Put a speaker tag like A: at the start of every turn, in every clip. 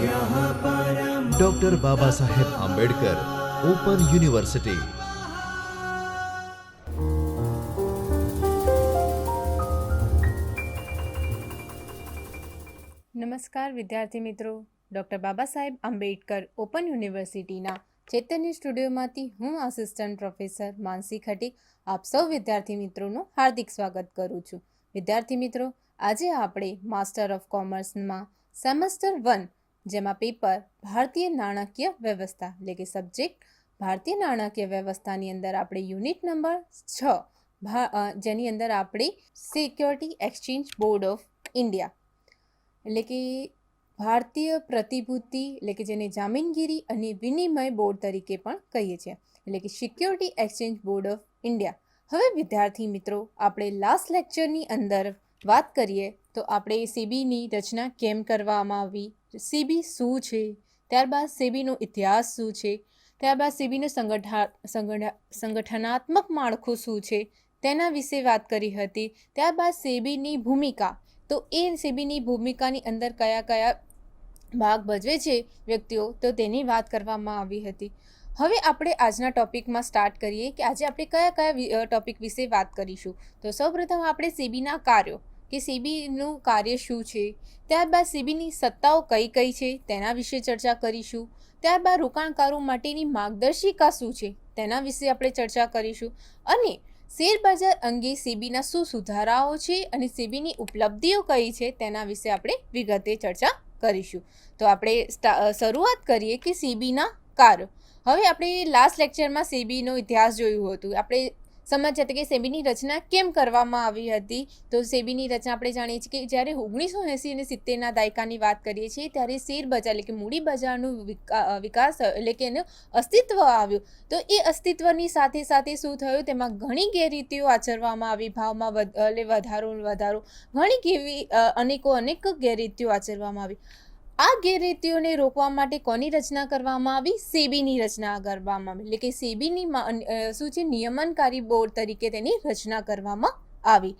A: Doctor Baba Saheb Ambedkar open university
B: નમસ્કાર, વિદ્યાર્થી મિત્રો. ડૉક્ટર બાબા સાહેબ આંબેડકર ઓપન યુનિવર્સિટીના ચેતન્ય સ્ટુડિયોમાંથી હું આસિસ્ટન્ટ પ્રોફેસર માનસી ખટીક આપ સૌ વિદ્યાર્થી મિત્રોનું હાર્દિક સ્વાગત કરું છું. વિદ્યાર્થી મિત્રો, આજે આપણે માસ્ટર ઓફ કોમર્સમાં સેમેસ્ટર વન જેમાં પેપર, ભારતીય નાણાકીય વ્યવસ્થા, એટલે કે સબ્જેક્ટ ભારતીય નાણાકીય વ્યવસ્થાની અંદર આપણે યુનિટ નંબર છ જેની અંદર આપણે security exchange board of India એટલે કે ભારતીય પ્રતિભૂતિ, એટલે કે જેને જામીનગીરી અને વિનિમય બોર્ડ તરીકે પણ કહીએ છીએ, એટલે કે security exchange board of India હવે વિદ્યાર્થી મિત્રો, આપણે લાસ્ટ લેક્ચરની અંદર વાત કરીએ તો આપણે સેબીની રચના કેમ કરવામાં આવી? સેબી શું છે? ત્યારબાદ સેબીનો ઇતિહાસ શું છે? ત્યારબાદ સેબીનું સંગઠા સંગઠા સંગઠનાત્મક માળખું શું છે? તેના વિશે વાત કરી હતી. ત્યારબાદ સેબીની ભૂમિકા. તો એ સેબીની ભૂમિકાની અંદર કયા કયા ભાગ ભજવે છે વ્યક્તિઓ? તો તેની વાત કરવામાં આવી હતી. હવે આપણે આજના ટોપિકમાં સ્ટાર્ટ કરીએ કે આજે આપણે કયા કયા ટોપિક વિશે વાત કરીશું. તો સૌપ્રથમ આપણે સેબીના કાર્યો. કે સેબીનું કાર્ય શું છે? ત્યારબાદ સેબીની સત્તાઓ કઈ કઈ છે? તેના વિશે ચર્ચા કરીશું. ત્યારબાદ રોકાણકારો માટેની માર્ગદર્શિકા શું છે? તેના વિશે આપણે ચર્ચા કરીશું. અને શેરબજાર અંગે સેબીના શું સુધારાઓ છે? અને સેબીની ઉપલબ્ધિઓ કઈ છે? તેના વિશે આપણે વિગતે ચર્ચા કરીશું. તો આપણે શરૂઆત કરીએ કે સેબીના કાર્યો. હવે આપણે લાસ્ટ લેક્ચરમાં સેબીનો ઇતિહાસ જોયું હતું. આપણે સમજ્યા હતા કે સેબીની રચના કેમ કરવામાં આવી હતી? તો સેબીની રચના આપણે જાણીએ છીએ કે જ્યારે ઓગણીસો એંસી અને સિત્તેરના દાયકાની વાત કરીએ છીએ, ત્યારે શેર બજાર એટલે કે મૂડી બજારનું વિકા- વિકાસ એટલે કે એનું અસ્તિત્વ આવ્યું. તો એ અસ્તિત્વની સાથે સાથે શું થયું? તેમાં ઘણી ગેરરીતિઓ આચરવામાં આવી, ભાવમાં એટલે વધારો વધારો. ઘણી કેવી અનેકો અનેક ગેરરીતિઓ આચરવામાં આવી. આ ગેરરીતિઓને રોકવા માટે કોની રચના કરવામાં આવી? સેબીની રચના કરવામાં આવી. એટલે કે સેબીની શું છે? નિયમનકારી બોર્ડ તરીકે તેની રચના કરવામાં આવી.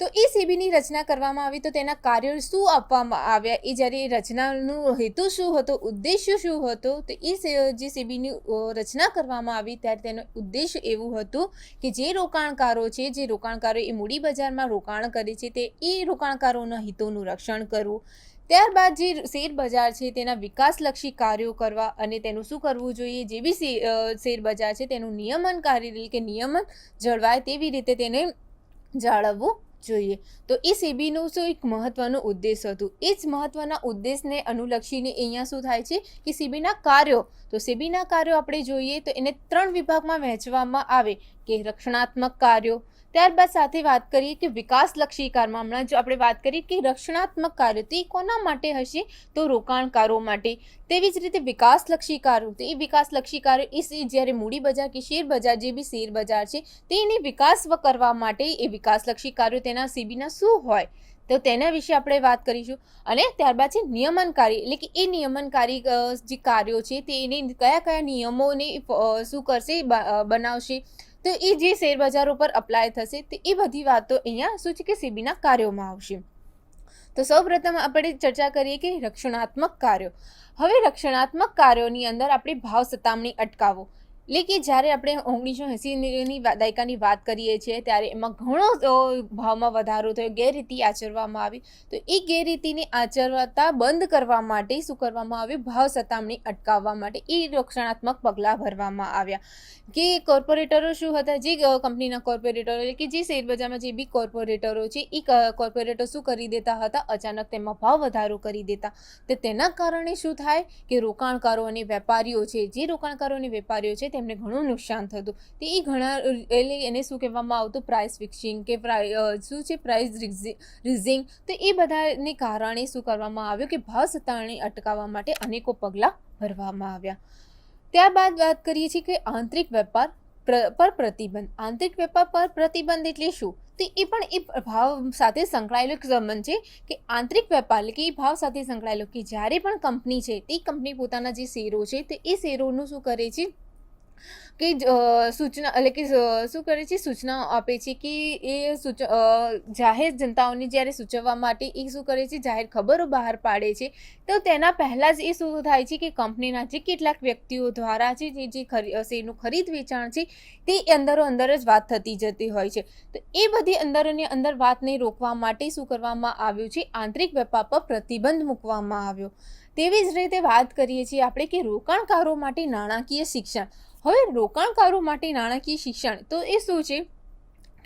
B: તો એ સેબીની રચના કરવામાં આવી તો તેના કાર્યો શું આપવામાં આવ્યા? એ જ્યારે રચનાનો હેતુ શું હતો? ઉદ્દેશ્ય શું હતો? તો એ જે સેબીની રચના કરવામાં આવી ત્યારે તેનો ઉદ્દેશ્ય એવું હતું કે જે રોકાણકારો છે, જે રોકાણકારો એ મૂડી બજારમાં રોકાણ કરે છે, તે એ રોકાણકારોના હિતોનું રક્ષણ કરવું. ત્યારબાદ જે શેર બજાર છે તેના વિકાસલક્ષી કાર્યો કરવા અને તેનું શું કરવું જોઈએ, જે બી શેર બજાર છે તેનું નિયમનકારી રીતે કે નિયમન જળવાય તેવી રીતે તેને જાળવવું જોઈએ. તો એ સેબીનું શું એક મહત્વનું ઉદ્દેશ હતું? એ જ મહત્વના ઉદ્દેશને અનુલક્ષીને અહીંયા શું થાય છે કે સેબીના કાર્યો, તો સેબીના કાર્યો આપણે જોઈએ તો એને ત્રણ વિભાગમાં વહેંચવામાં આવે. કે રક્ષણાત્મક કાર્યો ત્યારબાદ સાથે વાત કરીએ કે વિકાસલક્ષી કારમાં હમણાં જો આપણે વાત કરીએ કે રક્ષણાત્મક કાર્યો તો કોના માટે હશે? તો રોકાણકારો માટે. તેવી જ રીતે વિકાસલક્ષી કાર્યો તો એ વિકાસલક્ષી કાર્ય એ જ્યારે મૂડી બજાર કે શેર બજાર જે બી શેર બજાર છે, તેને વિકાસ કરવા માટે એ વિકાસલક્ષી કાર્યો તેના સીબીના શું હોય? તો તેના વિશે આપણે વાત કરીશું. અને ત્યારબાદ છે નિયમનકારી, એટલે કે એ નિયમનકારી જે કાર્યો છે, તે એને કયા કયા નિયમોને શું કરશે બનાવશે? તો એ જે શેરબજાર ઉપર અપ્લાય થશે તો એ બધી વાતો અહીંયા શું છે કે સેબીના કાર્યોમાં આવશે. તો સૌપ્રથમ આપણે ચર્ચા કરીએ કે રક્ષણાત્મક કાર્યો. હવે રક્ષણાત્મક કાર્યોની અંદર આપણે ભાવ સતામણી અટકાવો. એટલે કે જ્યારે આપણે ઓગણીસો એંસીની દાયકાની વાત કરીએ છીએ, ત્યારે એમાં ઘણો ભાવમાં વધારો થયો, ગેરરીતિ આચરવામાં આવી. તો એ ગેરરીતિને આચરતા બંધ કરવા માટે શું કરવામાં આવ્યું? ભાવ સતામણી અટકાવવા માટે એ રક્ષણાત્મક પગલાં ભરવામાં આવ્યા. કે કોર્પોરેટરો શું હતા? જે કંપનીના કોર્પોરેટરો કે જે શેરબજારમાં જે બી કોર્પોરેટરો છે, એ કોર્પોરેટર શું કરી દેતા હતા? અચાનક તેમાં ભાવ વધારો કરી દેતા. તો તેના કારણે શું થાય? કે રોકાણકારો અને વેપારીઓ છે, જે રોકાણકારો અને વેપારીઓ છે તેમને ઘણું નુકસાન થતું. તે એ ઘણા એટલે એને શું કહેવામાં આવતું? પ્રાઇસ ફિક્સિંગ કે શું છે? પ્રાઇસ રિઝિંગ તો એ બધાને કારણે શું કરવામાં આવ્યું કે ભાવ સતામણી અટકાવવા માટે અનેકો પગલાં ભરવામાં આવ્યા. ત્યારબાદ વાત કરીએ છીએ કે આંતરિક વેપાર પર પ્રતિબંધ. આંતરિક વેપાર પર પ્રતિબંધ એટલે શું? તો એ પણ એ ભાવ સાથે સંકળાયેલો એક સંબંધ છે કે આંતરિક વેપાર એટલે કે એ ભાવ સાથે સંકળાયેલો કે જ્યારે પણ કંપની છે, તે કંપની પોતાના જે શેરો છે, તે એ શેરોનું શું કરે છે? કે સૂચના, એટલે કે શું કરે છે, સૂચનાઓ આપે છે કે એ સૂચ જાહેર જનતાઓને જ્યારે સૂચવવા માટે એ શું કરે છે, જાહેર ખબરો બહાર પાડે છે, તો તેના પહેલાં જ એ શું થાય છે કે કંપનીના જે કેટલાક વ્યક્તિઓ દ્વારા છે, જે જે શેરનું ખરીદ વેચાણ છે, તે અંદરો અંદર જ વાત થતી જતી હોય છે. તો એ બધી અંદરોની અંદર વાતને રોકવા માટે શું કરવામાં આવ્યું છે, આંતરિક વેપાર પર પ્રતિબંધ મૂકવામાં આવ્યો. તેવી જ રીતે વાત કરીએ છીએ આપણે કે રોકાણકારો માટે નાણાકીય શિક્ષણ. હવે રોકાણકારો માટે નાણાકીય શિક્ષણ તો એ શું છે?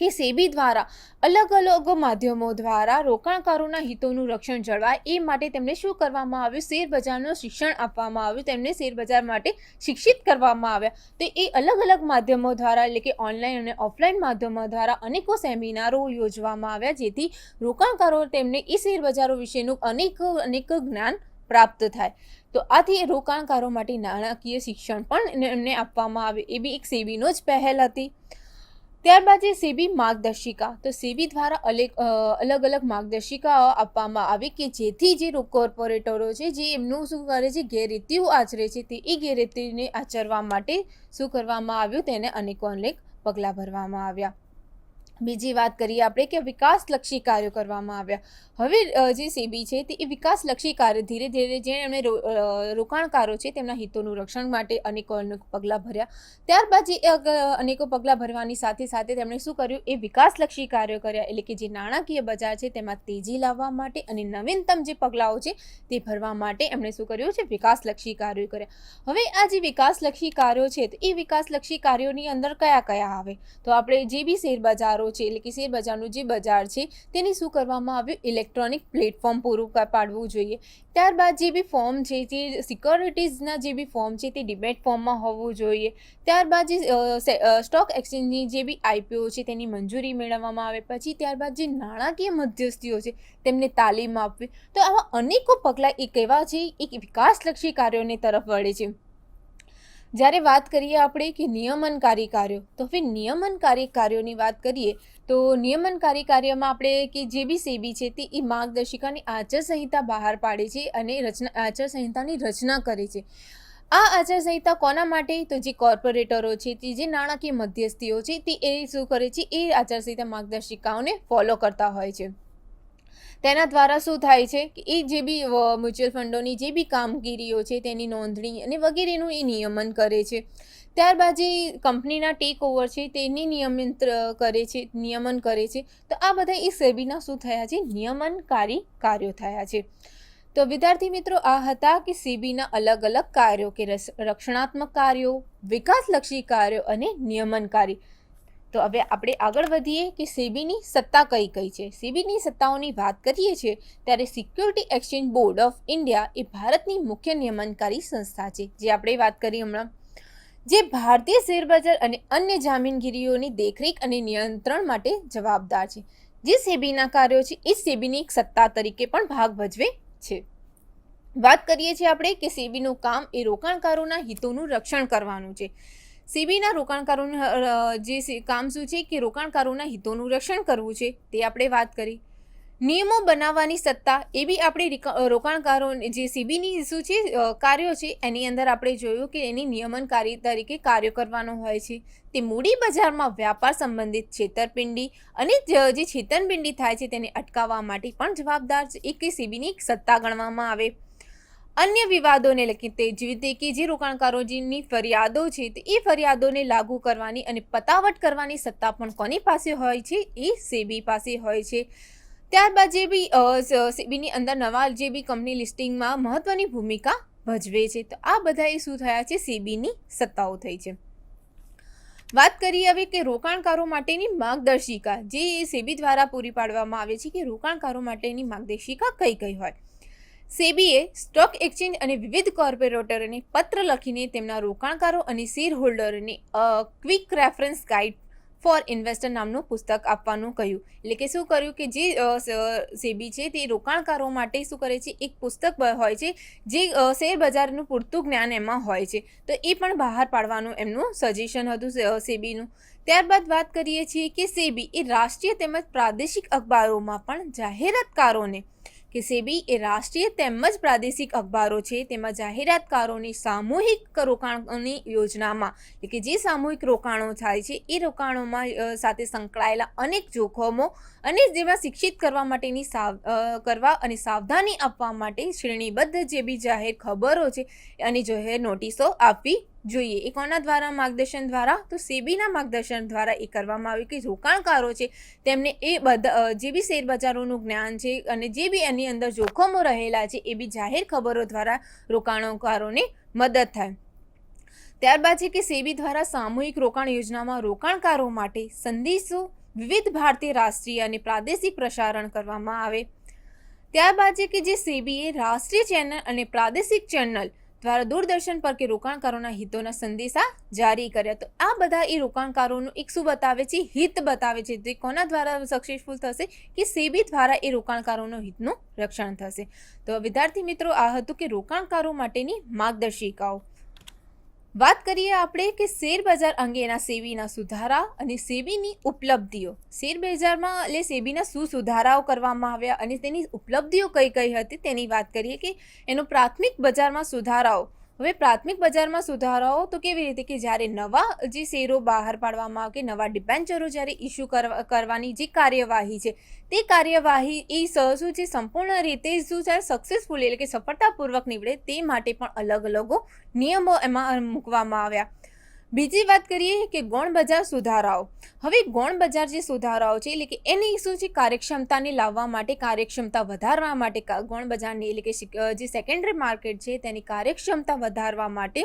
B: કે સેબી દ્વારા, અલગ અલગ માધ્યમો દ્વારા રોકાણકારોના હિતોનું રક્ષણ જળવાય એ માટે તેમને શું કરવામાં આવ્યું? શેરબજારનું શિક્ષણ આપવામાં આવ્યું, તેમને શેરબજાર માટે શિક્ષિત કરવામાં આવ્યા. તો એ અલગ અલગ માધ્યમો દ્વારા એટલે કે ઓનલાઈન અને ઓફલાઈન માધ્યમો દ્વારા અનેકો સેમિનારો યોજવામાં આવ્યા, જેથી રોકાણકારો તેમને એ શેરબજારો વિશેનું અનેક અનેક જ્ઞાન પ્રાપ્ત થાય. તો આથી રોકાણકારો માટે નાણાકીય શિક્ષણ પણ એમને આપવામાં આવે એ બી એક સેબીનો જ પહેલ હતી. ત્યારબાદ જે સેબી માર્ગદર્શિકા. તો સેબી દ્વારા અલેક અલગ અલગ માર્ગદર્શિકાઓ આપવામાં આવી કે જેથી જે કોર્પોરેટરો છે, જે એમનું શું કરે છે, ગેરરીતિઓ આચરે છે, તે એ ગેરરીતિને આચરવા માટે શું કરવામાં આવ્યું, તેને અનેકો અનેક પગલાં ભરવામાં આવ્યા. બીજી વાત કરીએ આપણે કે વિકાસલક્ષી કાર્યો કરવામાં આવ્યા. હવે જે સેબી છે તે એ વિકાસલક્ષી કાર્ય ધીરે ધીરે જે એમણે રોકાણકારો છે તેમના હિતોનું રક્ષણ માટે અનેકો અનેક પગલાં ભર્યા. ત્યારબાદ જે અનેકો પગલાં ભરવાની સાથે સાથે તેમણે શું કર્યું? એ વિકાસલક્ષી કાર્યો કર્યા. એટલે કે જે નાણાકીય બજાર છે તેમાં તેજી લાવવા માટે અને નવીનતમ જે પગલાઓ છે તે ભરવા માટે એમણે શું કર્યું છે? વિકાસલક્ષી કાર્યો કર્યા. હવે, આ જે વિકાસલક્ષી કાર્યો છે, તો એ વિકાસલક્ષી કાર્યોની અંદર કયા કયા આવે? તો આપણે જે બી શેર બજારો છે, એટલે કે શેર બજારનું જે બજાર છે, તેને શું કરવામાં આવ્યું? ઇલેક્ટ્રોનિક પ્લેટફોર્મ પૂરું પાડવું જોઈએ. ત્યારબાદ જે બી ફોર્મ છે, જે સિક્યોરિટીઝના જે બી ફોર્મ છે, તે ડિબેટ ફોર્મમાં હોવું જોઈએ. ત્યારબાદ જે સ્ટોક એક્સચેન્જની જે બી આઈપીઓ છે, તેની મંજૂરી મેળવવામાં આવે. પછી ત્યારબાદ જે નાણાકીય મધ્યસ્થીઓ છે, તેમને તાલીમ આપવી. તો આવા અનેકો પગલાં એક એવા છે, એક વિકાસલક્ષી કાર્યોની તરફ વળે છે. જ્યારે વાત કરીએ આપણે કે નિયમનકારી કાર્યો, તો હવે નિયમનકારી કાર્યોની વાત કરીએ, તો નિયમનકારી કાર્યમાં આપણે કે જે બી સેબી છે તે એ માર્ગદર્શિકાની આચારસંહિતા બહાર પાડે છે અને રચના, આચારસંહિતાની રચના કરે છે. આ આચારસંહિતા કોના માટે? તો જે કોર્પોરેટરો છે, તે જે નાણાકીય મધ્યસ્થીઓ છે, તે એ શું કરે છે? એ આચારસંહિતા માર્ગદર્શિકાઓને ફોલો કરતા હોય છે. તેના દ્વારા શું થાય છે કે એ જે બી મ્યુચ્યુઅલ ફંડોની જે બી કામગીરીઓ છે, તેની નોંધણી અને વગેરેનું એ નિયમન કરે છે. ત્યારબાદ જે કંપનીના ટેક ઓવર છે, તેની નિયમિત કરે છે, નિયમન કરે છે, તો આ બધા એ સેબીના શું થયા છે? નિયમનકારી કાર્યો થયા છે. તો વિદ્યાર્થી મિત્રો, આ હતા કે સેબીના અલગ અલગ કાર્યો કે રક્ષણાત્મક કાર્યો, વિકાસલક્ષી કાર્યો અને નિયમનકારી. તો હવે આપણે આગળ વધીએ કે સેબીની સત્તા કઈ કઈ છે. સેબીની સત્તાઓની વાત કરીએ છીએ ત્યારે security exchange board of India એ ભારતની મુખ્ય નિયમનકારી સંસ્થા છે. જે આપણે વાત કરી હમણાં. જે ભારતીય શેરબજાર અને અન્ય જામીનગીરીઓની દેખરેખ અને નિયંત્રણ માટે જવાબદાર છે. જે સેબીના કાર્યો છે એ સેબીની એક સત્તા તરીકે પણ ભાગ ભજવે છે. વાત કરીએ છીએ આપણે કે સેબીનું કામ એ રોકાણકારોના હિતોનું રક્ષણ કરવાનું છે. સેબીના રોકાણકારોનું જે કામ શું છે કે રોકાણકારોના હિતોનું રક્ષણ કરવું છે, તે આપણે વાત કરી. નિયમો બનાવવાની સત્તા, એ બી આપણે રિકા- રોકાણકારો, જે સીબીની શું છે કાર્યો છે, એની અંદર આપણે જોયું કે એની નિયમનકારી તરીકે કાર્યો કરવાનો હોય છે. તે મૂડી બજારમાં વ્યાપાર સંબંધિત છેતરપિંડી અને જે છેતરપિંડી થાય છે, તેને અટકાવવા માટે પણ જવાબદાર છે, એ કે સીબીની સત્તા ગણવામાં આવે. અન્ય વિવાદોને લખી તે જેવી રીતે કે જે રોકાણકારોની ફરિયાદો છે, તે એ ફરિયાદોને લાગુ કરવાની અને પતાવટ કરવાની સત્તા પણ કોની પાસે હોય છે? એ સેબી પાસે હોય છે. ત્યારબાદ જે બી સેબીની અંદર નવા જે બી કંપની લિસ્ટિંગમાં મહત્વની ભૂમિકા ભજવે છે. તો આ બધા એ શું થયા છે? સેબીની સત્તાઓ થઈ છે. વાત કરીએ હવે કે રોકાણકારો માટેની માર્ગદર્શિકા. જે સેબી દ્વારા પૂરી પાડવામાં આવે છે કે રોકાણકારો માટેની માર્ગદર્શિકા કઈ કઈ હોય? સેબીએ સ્ટોક એક્સચેન્જ અને વિવિધ કોર્પોરેટરોને પત્ર લખીને તેમના રોકાણકારો અને share હોલ્ડરોને quick reference guide for investor નામનું પુસ્તક આપવાનું કહ્યું. એટલે કે શું કર્યું કે જે સેબી છે તે રોકાણકારો માટે શું કરે છે? એક પુસ્તક હોય છે જે શેરબજારનું શેર બજારનું પૂરતું જ્ઞાન એમાં હોય છે. તો એ પણ બહાર પાડવાનું એમનું સજેશન હતું સેબીનું. ત્યારબાદ વાત કરીએ છીએ કે સેબી એ રાષ્ટ્રીય તેમજ પ્રાદેશિક અખબારોમાં પણ જાહેરાતકારોને કે સેબી એ રાષ્ટ્રીય તેમજ પ્રાદેશિક અખબારો છે, તેમાં જાહેરાતકારોની સામૂહિક રોકાણોની યોજનામાં, એટલે કે જે સામૂહિક રોકાણો થાય છે, એ રોકાણોમાં સાથે સંકળાયેલા અનેક જોખમો અને જેમાં શિક્ષિત કરવા માટેની સાવ કરવા અને સાવધાની આપવા માટે શ્રેણીબદ્ધ જે બી જાહેર ખબરો છે, અને જાહેર નોટિસો આપવી જોઈએ. એ કોના દ્વારા, માર્ગદર્શન દ્વારા, તો સેબીના માર્ગદર્શન દ્વારા એ કરવામાં આવ્યું કે રોકાણકારો છે, તેમને એ બધા જે બી શેરબજારોનું જ્ઞાન છે અને જે બી એની અંદર જોખમો રહેલા છે, એ બી જાહેર ખબરો દ્વારા રોકાણકારોને મદદ થાય. ત્યારબાદ છે કે સેબી દ્વારા સામૂહિક રોકાણ યોજનામાં રોકાણકારો માટે સંદેશો વિવિધ ભારતીય રાષ્ટ્રીય અને પ્રાદેશિક પ્રસારણ કરવામાં આવે. ત્યારબાદ છે કે જે સેબીએ રાષ્ટ્રીય ચેનલ અને પ્રાદેશિક ચેનલ દ્વારા દૂરદર્શન પર કે રોકાણકારોના હિતોના સંદેશા જારી કર્યા. તો આ બધા એ રોકાણકારોનું એક શું બતાવે છે? હિત બતાવે છે. તે કોના દ્વારા સક્સેસફુલ થશે? કે સેબી દ્વારા એ રોકાણકારોનું હિતનું રક્ષણ થશે? તો વિદ્યાર્થી મિત્રો, આ હતું કે રોકાણકારો માટેની માર્ગદર્શિકાઓ. વાત કરીએ આપણે કે શેર બજાર અંગેના સેબીના સુધારા અને સેબીની ઉપલબ્ધિઓ. શેર બજારમાં એટલે સેબીના શું સુધારાઓ કરવામાં આવ્યા અને તેની ઉપલબ્ધિઓ કઈ કઈ હતી તેની વાત કરીએ કે એનો પ્રાથમિક બજારમાં સુધારાઓ હવે પ્રાથમિક બજારમાં સુધારાઓ તો કેવી રીતે? કે જ્યારે નવા જે શેરો બહાર પાડવામાં આવે કે નવા ડિબેન્ચરો જ્યારે ઇસ્યુ કરવા, કરવાની જે કાર્યવાહી છે, તે કાર્યવાહી એ શું છે સંપૂર્ણ રીતે શું છે સક્સેસફુલ એટલે કે સફળતાપૂર્વક નીવડે તે માટે પણ અલગ અલગ નિયમો એમાં મૂકવામાં આવ્યા. બીજી વાત કરીએ કે ગૌણ બજાર સુધારાઓ. હવે ગૌણ બજાર જે સુધારાઓ છે, એટલે કે એની શું છે, કાર્યક્ષમતાને લાવવા માટે, કાર્યક્ષમતા વધારવા માટે, ગૌણ બજારની, એટલે કે જે સેકન્ડરી માર્કેટ છે, તેની કાર્યક્ષમતા વધારવા માટે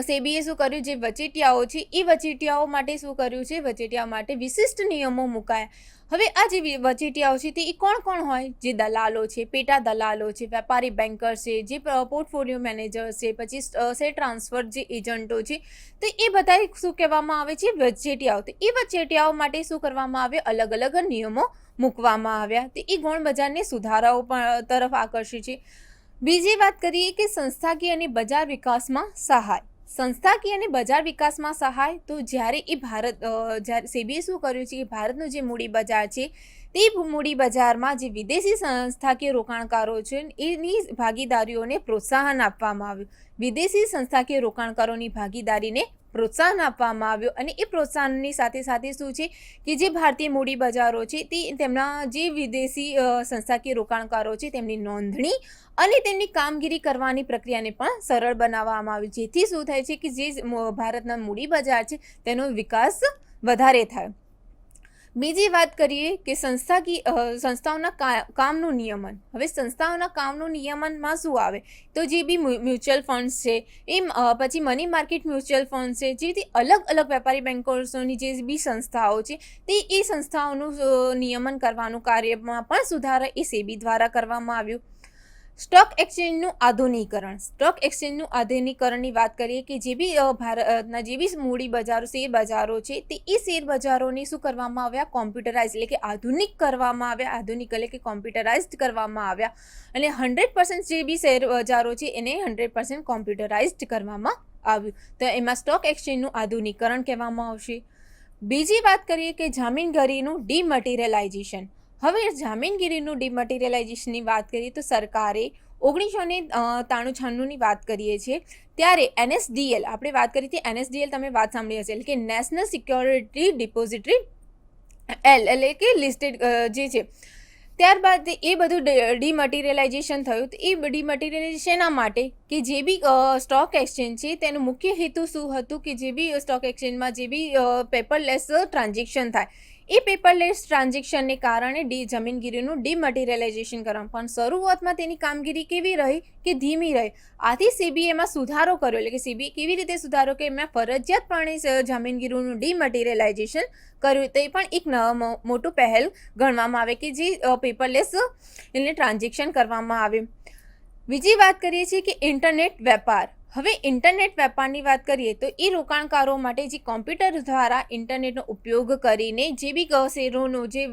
B: સેબીએ શું કર્યું? જે વચેટિયાઓ છે, એ વચેટિયાઓ માટે શું કર્યું છે? વચેટિયાઓ માટે વિશિષ્ટ નિયમો મુકાયા. હવે આ જે વચેટિયાઓ છે, તે એ કોણ કોણ હોય? જે દલાલો છે, પેટા દલાલો છે, વેપારી બેન્કર છે, જે પોર્ટફોલિયો મેનેજર છે, પછી શેર ટ્રાન્સફર જે એજન્ટો છે, તો એ બધા શું કહેવામાં આવે છે? વચેટિયાઓ. તો એ વચેટિયાઓ માટે શું કરવામાં આવે અલગ અલગ નિયમો મૂકવામાં આવ્યા. તો એ ગૌણ બજારને સુધારાઓ તરફ આકર્ષે છે. બીજી વાત કરીએ કે સંસ્થાકીય અને બજાર વિકાસમાં સહાય. સંસ્થાકીય અને બજાર વિકાસમાં સહાય તો જ્યારે એ ભારત જ્યારે સેબીએ શું કર્યું છે કે ભારતનું જે મૂડી બજાર છે તે મૂડી બજારમાં જે વિદેશી સંસ્થાકીય રોકાણકારો છે, એની ભાગીદારીઓને પ્રોત્સાહન આપવામાં આવ્યું. વિદેશી સંસ્થાકીય રોકાણકારોની ભાગીદારીને પ્રોત્સાહન આપવામાં આવ્યું અને એ પ્રોત્સાહનની સાથે સાથે શું છે કે જે ભારતીય મૂડી બજારો છે, તે તેમના જે વિદેશી સંસ્થાકીય રોકાણકારો છે, તેમની નોંધણી અને તેમની કામગીરી કરવાની પ્રક્રિયાને પણ સરળ બનાવવામાં આવી જેથી શું થાય છે કે જે ભારતના મૂડી બજાર છે, તેનો વિકાસ વધારે થાય. બીજી વાત કરીએ કે સંસ્થાકીય કી સંસ્થાઓના કામનું નિયમન. હવે સંસ્થાઓના કામનું નિયમનમાં શું આવે? તો જે બી મ્યુચ્યુઅલ ફંડ્સ છે એ પછી મની માર્કેટ મ્યુચ્યુઅલ ફંડ છે, જે રીતે અલગ અલગ વેપારી બેન્કર્સોની જે બી સંસ્થાઓ છે, તે એ સંસ્થાઓનું નિયમન કરવાનું, કાર્યમાં પણ સુધારા એ સેબી દ્વારા કરવામાં આવ્યું. સ્ટોક એક્સચેન્જનું આધુનિકરણ. સ્ટોક એક્સચેન્જનું આધુનિકરણની વાત કરીએ કે જે બી ભારતના જે બી મૂડી બજારો, શેર બજારો છે, તે એ શેર બજારોને શું કરવામાં આવ્યા? કોમ્પ્યુટરાઇઝ એટલે કે આધુનિક કરવામાં આવ્યા, આધુનિક એટલે કે કોમ્પ્યુટરાઇઝડ કરવામાં આવ્યા. અને હંડ્રેડ પર્સન્ટ જે બી શેર બજારો છે, એને હંડ્રેડ પર્સન્ટ કોમ્પ્યુટરાઇઝડ કરવામાં આવ્યું. તો એમાં સ્ટોક એક્સચેન્જનું આધુનિકરણ કહેવામાં આવશે. બીજી વાત કરીએ કે જામીનગીરીનું ડીમટીરિયલાઇઝેશન. હવે જામીનગીરીનું ડિમટીરિયલાઇઝેશનની વાત કરીએ તો સરકારે ઓગણીસો ને તાણું છાણુંની વાત કરીએ છીએ. ત્યારે એનએસડીએલ, આપણે વાત કરી હતી એનએસડીએલ તમે વાત સાંભળી હશે, એટલે કે નેશનલ સિક્યોરિટી ડિપોઝિટરી એલ એટલે કે લિસ્ટેડ જે છે. ત્યારબાદ એ બધું ડિમટીરિયલાઇઝેશન થયું. તો એ ડિમટીરિયલાઇઝેશન શેના માટે કે જે બી સ્ટોક એક્સચેન્જ છે, તેનો મુખ્ય હેતુ શું હતું કે જે બી સ્ટોક એક્સચેન્જમાં જે બી પેપરલેસ ટ્રાન્ઝેક્શન થાય એ પેપરલેસ ટ્રાન્ઝેક્શનને કારણે ડી જમીનગીરીનું ડીમટીરિયલાઇઝેશન કરવા પણ શરૂઆતમાં તેની કામગીરી કેવી રહી કે ધીમી રહી? આથી સીબીએમાં સુધારો કર્યો. એટલે કે સીબીએ કેવી રીતે સુધારો કે એમાં ફરજિયાતપણે જમીનગીરીનું ડીમટીરિયલાઇઝેશન કર્યું તે પણ એક મોટું પહેલ ગણવામાં આવે કે જે પેપરલેસ એટલે ટ્રાન્ઝેક્શન કરવામાં આવે. બીજી વાત કરીએ છીએ કે ઇન્ટરનેટ વેપાર. હવે ઇન્ટરનેટ વેપારની વાત કરીએ તો એ રોકાણકારો માટે જે કોમ્પ્યુટર દ્વારા ઇન્ટરનેટનો ઉપયોગ કરીને જે બી શેરોનું જે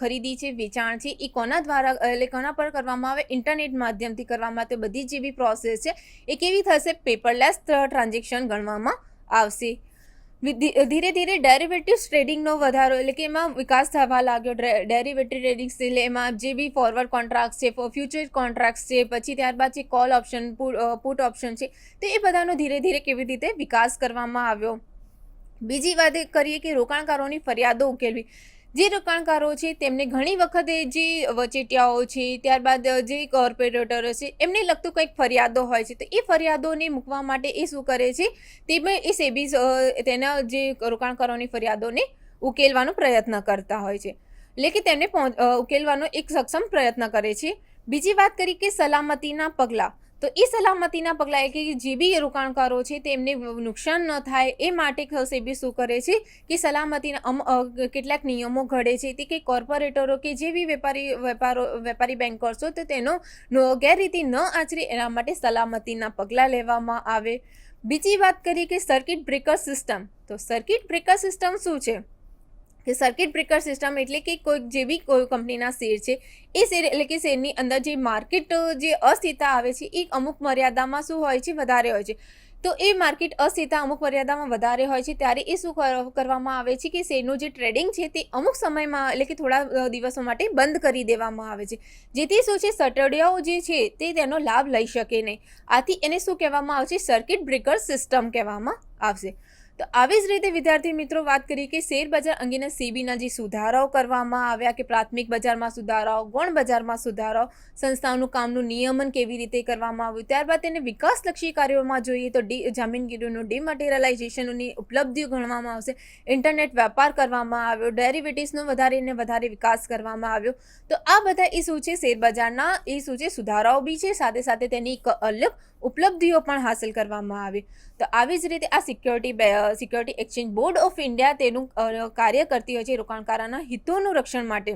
B: ખરીદી છે, વેચાણ છે એ કોના દ્વારા, એટલે કોના પર કરવામાં આવે, ઇન્ટરનેટ માધ્યમથી કરવામાં આવે બધી જ બી પ્રોસેસ છે, એ કેવી થશે? પેપરલેસ ટ્રાન્ઝેક્શન ગણવામાં આવશે. ધીરે ધીરે ડેરિવેટિવ્સ ટ્રેડિંગનો વધારો એટલે કે એમાં વિકાસ થવા લાગ્યો. ડેરિવેટિવ ટ્રેડિંગ એટલે એમાં જે બી ફોરવર્ડ કોન્ટ્રાક્ટ છે ફ્યુચર કોન્ટ્રાક્ટ છે, પછી ત્યારબાદ જે કોલ ઓપ્શન પુટ ઓપ્શન છે, તો એ બધાનો ધીરે ધીરે કેવી રીતે વિકાસ કરવામાં આવ્યો. બીજી વાત કરીએ કે રોકાણકારોની ફરિયાદો ઉકેલવી. જે રોકાણકારો છે, તેમને ઘણી વખતે જે વચેટિયાઓ છે, ત્યારબાદ જે કોર્પોરેટરો છે, એમને લગતું કંઈક ફરિયાદો હોય છે. તો એ ફરિયાદોને મૂકવા માટે એ શું કરે છે? તેમાં એ સેબી તેના જે રોકાણકારોની ફરિયાદોને ઉકેલવાનો પ્રયત્ન કરતા હોય છે. એટલે કે તેમને ઉકેલવાનો એક સક્ષમ પ્રયત્ન કરે છે. બીજી વાત કરી કે સલામતીના પગલાં. તો એ સલામતીના પગલાં કે જે બી રોકાણકારો છે તેમને નુકસાન ન થાય એ માટે સેબી શું કરે છે કે સલામતીના કેટલાક નિયમો ઘડે છે તે કે કોર્પોરેટરો કે જે બી વેપારી, વેપારો, વેપારી બેન્કર્સો તો તેનો ગેરરીતિ ન આચરે એના માટે સલામતીના પગલાં લેવામાં આવે. બીજી વાત કરીએ કે સર્કિટ બ્રેકર સિસ્ટમ તો સર્કિટ બ્રેકર સિસ્ટમ શું છે? કે સર્કિટ બ્રેકર સિસ્ટમ એટલે કે કોઈ જે બી કોઈ કંપનીના શેર છે, એ શેર એટલે કે શેરની અંદર જે માર્કેટ જે અસ્થિરતા આવે છે, એ અમુક મર્યાદામાં શું હોય છે, વધારે હોય છે. તો એ માર્કેટ અસ્થિરતા અમુક મર્યાદામાં વધારે હોય છે, ત્યારે એ શું કરવામાં આવે છે કે શેરનું જે ટ્રેડિંગ છે તે અમુક સમયમાં એટલે કે થોડા દિવસો માટે બંધ કરી દેવામાં આવે છે. જેથી શું છે, સટડિયાઓ જે છે તે તેનો લાભ લઈ શકે નહીં. આથી એને શું કહેવામાં આવશે? સર્કિટ બ્રેકર સિસ્ટમ કહેવામાં આવશે. તો આવી જ રીતે વિદ્યાર્થી મિત્રો વાત કરીએ કે શેર બજાર અંગેના સેબીના જે સુધારાઓ કરવામાં આવ્યા કે પ્રાથમિક બજારમાં સુધારાઓ, ગૌણ બજારમાં સુધારાઓ, સંસ્થાઓનું કામનું નિયમન કેવી રીતે કરવામાં આવ્યું? ત્યારબાદ તેને વિકાસલક્ષી કાર્યોમાં જોઈએ તો ડી જામીનગીરીનું ડિમટીરિયલાઇઝેશનની ઉપલબ્ધિઓ ગણવામાં આવશે. ઇન્ટરનેટ વેપાર કરવામાં આવ્યો ડેરિવેટિવ્સનો વધારેને વધારે વિકાસ કરવામાં આવ્યો. તો આ બધા એ શું છે? શેરબજારના એ શું છે? સુધારાઓ બી છે, સાથે સાથે તેની એક અલગ ઉપલબ્ધિઓ પણ હાંસલ કરવામાં આવી. તો આવી જ રીતે આ security security exchange board of India તેનું કાર્ય કરતી હોય છે રોકાણકારોના હિતોનું રક્ષણ માટે.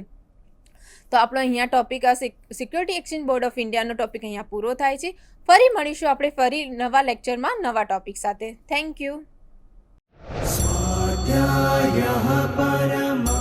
B: તો આપણો અહીંયા ટોપિક આ સિક્યોરિટી એક્સચેન્જ બોર્ડ ઓફ ઇન્ડિયાનો ટોપિક અહીંયા પૂરો થાય છે. ફરી મળીશું આપણે ફરી નવા લેક્ચરમાં નવા ટોપિક સાથે. Thank you
C: Parma